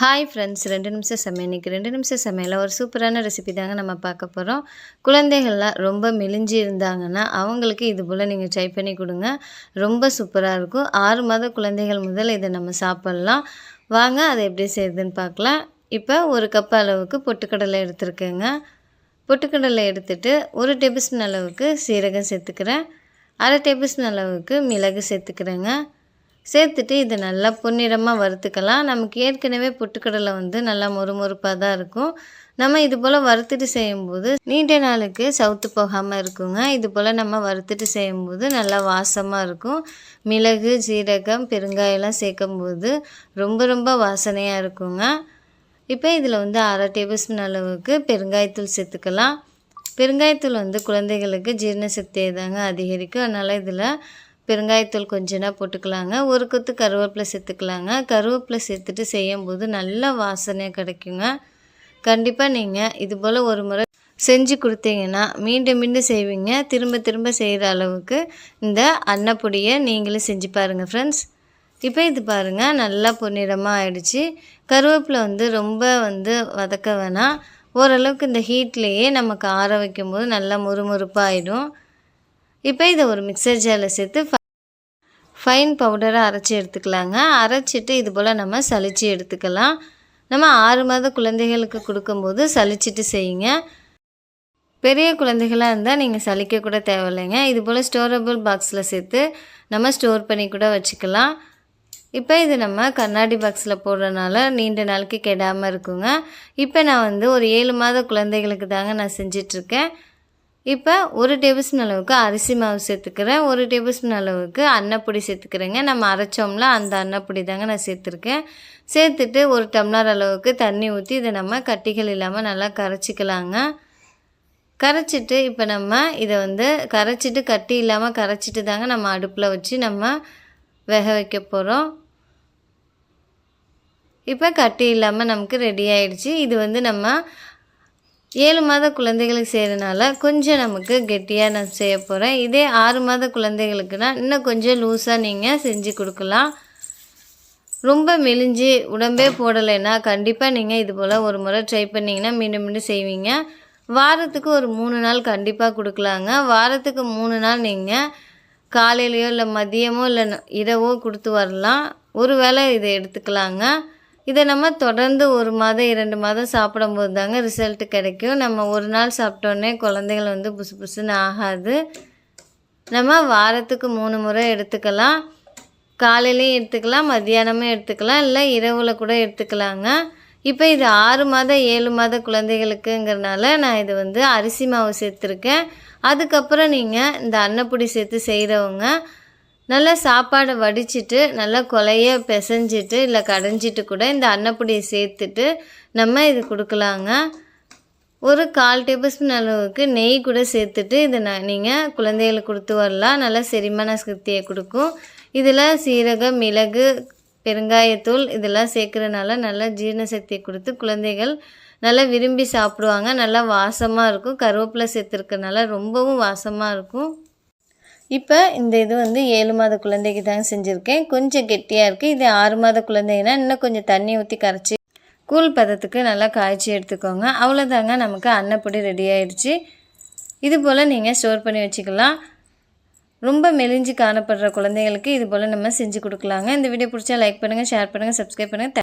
Hi friends ரெண்டு நிமிஷம் சமையல் இன்றைக்கி ரெண்டு நிமிஷம் சமையலில் ஒரு சூப்பரான ரெசிபி தாங்க நம்ம பார்க்க போகிறோம் குழந்தைகள்லாம் ரொம்ப மெலிஞ்சு இருந்தாங்கன்னா அவங்களுக்கு இது போல் நீங்கள் ட்ரை பண்ணி கொடுங்க. ரொம்ப சூப்பராக இருக்கும். ஆறு மாத குழந்தைகள் முதல் இதை நம்ம சாப்பிட்லாம். வாங்க அதை எப்படி செய்யுதுன்னு பார்க்கலாம். இப்போ ஒரு கப் அளவுக்கு பொட்டுக்கடலை எடுத்துருக்கேங்க. பொட்டுக்கடலை எடுத்துகிட்டு ஒரு டேபிள் ஸ்பூன் அளவுக்கு சீரகம் சேர்த்துக்கிறேன். அரை டேபிள் ஸ்பூன் அளவுக்கு மிளகு சேர்த்துக்கிறேங்க. சேர்த்துட்டு இதை நல்லா பொன்னிறமாக வறுத்துக்கலாம். நமக்கு ஏற்கனவே பொட்டுக்கடலை வந்து நல்லா மொறுமொறுப்பாக தான் இருக்கும். நம்ம இது போல் வறுத்துட்டு செய்யும்போது நீண்ட நாளுக்கு சவுத்து போகாமல் இருக்குங்க. இது போல் நம்ம வறுத்துட்டு செய்யும்போது நல்லா வாசமாக இருக்கும். மிளகு ஜீரகம் பெருங்காயெல்லாம் சேர்க்கும்போது ரொம்ப ரொம்ப வாசனையாக இருக்குங்க. இப்போ இதில் வந்து அரை டேபிள் ஸ்பூன் அளவுக்கு பெருங்காயத்தூள் சேர்த்துக்கலாம். பெருங்காயத்தூள் வந்து குழந்தைகளுக்கு ஜீரண சக்தியை தாங்க அதிகரிக்கும். அதனால் இதில் பெருங்காயத்தூள் கொஞ்சனா போட்டுக்கலாங்க. ஒரு கொத்து கருவேப்பிலை சேர்த்துக்கலாங்க. கருவேப்பிலை சேர்த்துட்டு செய்யும்போது நல்ல வாசனையாக கிடைக்குங்க. கண்டிப்பாக நீங்கள் இது போல் ஒரு முறை செஞ்சு கொடுத்தீங்கன்னா மீண்டும் மீண்டும் செய்வீங்க. திரும்ப திரும்ப செய்கிற அளவுக்கு இந்த அன்னப்பொடியை நீங்களும் செஞ்சு பாருங்கள் ஃப்ரெண்ட்ஸ் இப்போ இது பாருங்கள் நல்லா பொன்னிறமாக ஆயிடுச்சு. கருவேப்பிலை வந்து ரொம்ப வந்து வதக்க வேணாம். ஓரளவுக்கு இந்த ஹீட்லேயே நமக்கு ஆற வைக்கும்போது நல்லா முறுமுறுப்பாக ஆகிடும் இப்போ இதை ஒரு மிக்சர் ஜாரில் சேர்த்து ஃபைன் பவுடரை அரைச்சி எடுத்துக்கலாங்க. அரைச்சிட்டு இது போல் நம்ம சளிச்சு எடுத்துக்கலாம். நம்ம ஆறு மாத குழந்தைகளுக்கு கொடுக்கும்போது சளிச்சிட்டு செய்யுங்க. பெரிய குழந்தைகளாக இருந்தால் நீங்கள் சலிக்க கூட தேவையில்லைங்க. இது போல் ஸ்டோரபிள் பாக்ஸில் சேர்த்து நம்ம ஸ்டோர் பண்ணி கூட வச்சுக்கலாம். இப்போ இது நம்ம கண்ணாடி பாக்ஸில் போடுறதுனால நீண்ட நாளைக்கு கெடாமல் இருக்குங்க. இப்போ நான் வந்து ஒரு ஏழு மாத குழந்தைகளுக்கு தாங்க நான் செஞ்சிட்ருக்கேன் இப்போ ஒரு டேபிள் ஸ்பூன் அளவுக்கு அரிசி மாவு சேர்த்துக்கிறேன் ஒரு டேபிள் ஸ்பூன் அளவுக்கு அன்னப்பொடி சேர்த்துக்கிறேங்க. நம்ம அரைச்சோம்ல அந்த அன்னப்பொடி தாங்க நான் சேர்த்துருக்கேன். சேர்த்துட்டு ஒரு டம்ளர் அளவுக்கு தண்ணி ஊற்றி இதை நம்ம கட்டிகள் இல்லாமல் நல்லா கரைச்சிக்கலாங்க. கரைச்சிட்டு இப்போ நம்ம இதை வந்து கரைச்சிட்டு கட்டி இல்லாமல் கரைச்சிட்டு தாங்க நம்ம அடுப்பில் வச்சு நம்ம வேக வைக்க போகிறோம் இப்போ கட்டி இல்லாமல் நமக்கு ரெடி ஆகிடுச்சு இது வந்து நம்ம ஏழு மாத குழந்தைகளுக்கு செய்கிறனால கொஞ்சம் நமக்கு கெட்டியாக நான் செய்ய போகிறேன் இதே ஆறு மாத குழந்தைகளுக்குனா இன்னும் கொஞ்சம் லூஸாக நீங்கள் செஞ்சு கொடுக்கலாம். ரொம்ப மெலிஞ்சு உடம்பே போடலைன்னா கண்டிப்பாக நீங்கள் இது போல் ஒரு முறை ட்ரை பண்ணிங்கன்னா மீண்டும் மீண்டும் செய்வீங்க. வாரத்துக்கு ஒரு மூணு நாள் கண்டிப்பாக கொடுக்கலாங்க. வாரத்துக்கு மூணு நாள் நீங்கள் காலையிலையோ இல்லை மதியமோ இல்லை இரவோ கொடுத்து வரலாம். ஒரு வேளை இதை எடுத்துக்கலாங்க. இதை நம்ம தொடர்ந்து ஒரு மாதம் இரண்டு மாதம் சாப்பிடும்போது தாங்க ரிசல்ட் கிடைக்கும். நம்ம ஒரு நாள் சாப்பிட்டோன்னே குழந்தைகள் வந்து புசு புசுன்னு ஆகாது. நம்ம வாரத்துக்கு மூணு முறை எடுத்துக்கலாம். காலையிலையும் எடுத்துக்கலாம் மத்தியானமும் எடுத்துக்கலாம். இல்லை இரவில் கூட எடுத்துக்கலாங்க. இப்போ இது ஆறு மாதம் ஏழு மாத குழந்தைகளுக்குங்கிறனால நான் இது வந்து அரிசி மாவு சேர்த்துருக்கேன். அதுக்கப்புறம் நீங்கள் இந்த அன்னப்பொடி சேர்த்து செய்கிறவங்க நல்லா சாப்பாடை வடிச்சிட்டு நல்லா கொலைய பிசைஞ்சிட்டு இல்லை கடைஞ்சிட்டு கூட இந்த அன்னப்பொடியை சேர்த்துட்டு நம்ம இது கொடுக்கலாங்க. ஒரு கால் டேபிள் ஸ்பூன் அளவுக்கு நெய் கூட சேர்த்துட்டு இதை நான் நீங்கள் குழந்தைகளுக்கு கொடுத்து வரலாம். நல்லா செரிமான சக்தியை கொடுக்கும். இதில் சீரகம் மிளகு பெருங்காயத்தூள் இதெல்லாம் சேர்க்குறனால நல்லா ஜீரண சக்தியை கொடுத்து குழந்தைகள் நல்லா விரும்பி சாப்பிடுவாங்க. நல்லா வாசமாக இருக்கும். கருவேப்பிலை சேர்த்துருக்கனால ரொம்பவும் வாசமாக இருக்கும். இப்போ இந்த இது வந்து ஏழு மாத குழந்தைக்கு தாங்க செஞ்சுருக்கேன். கொஞ்சம் கெட்டியாக இருக்குது இது ஆறு மாத குழந்தைங்கன்னா இன்னும் கொஞ்சம் தண்ணி ஊற்றி கரைச்சி கூழ் பதத்துக்கு நல்லா காய்ச்சி எடுத்துக்கோங்க. அவ்வளோதாங்க நமக்கு அன்னப்பொடி ரெடி ஆயிடுச்சு இது போல் நீங்கள் ஸ்டோர் பண்ணி வச்சுக்கலாம். ரொம்ப மெலிஞ்சு காணப்படுற குழந்தைகளுக்கு இது போல் நம்ம செஞ்சு கொடுக்கலாங்க. இந்த வீடியோ பிடிச்சா லைக் பண்ணுங்கள் ஷேர் பண்ணுங்கள் சப்ஸ்கிரைப் பண்ணுங்கள்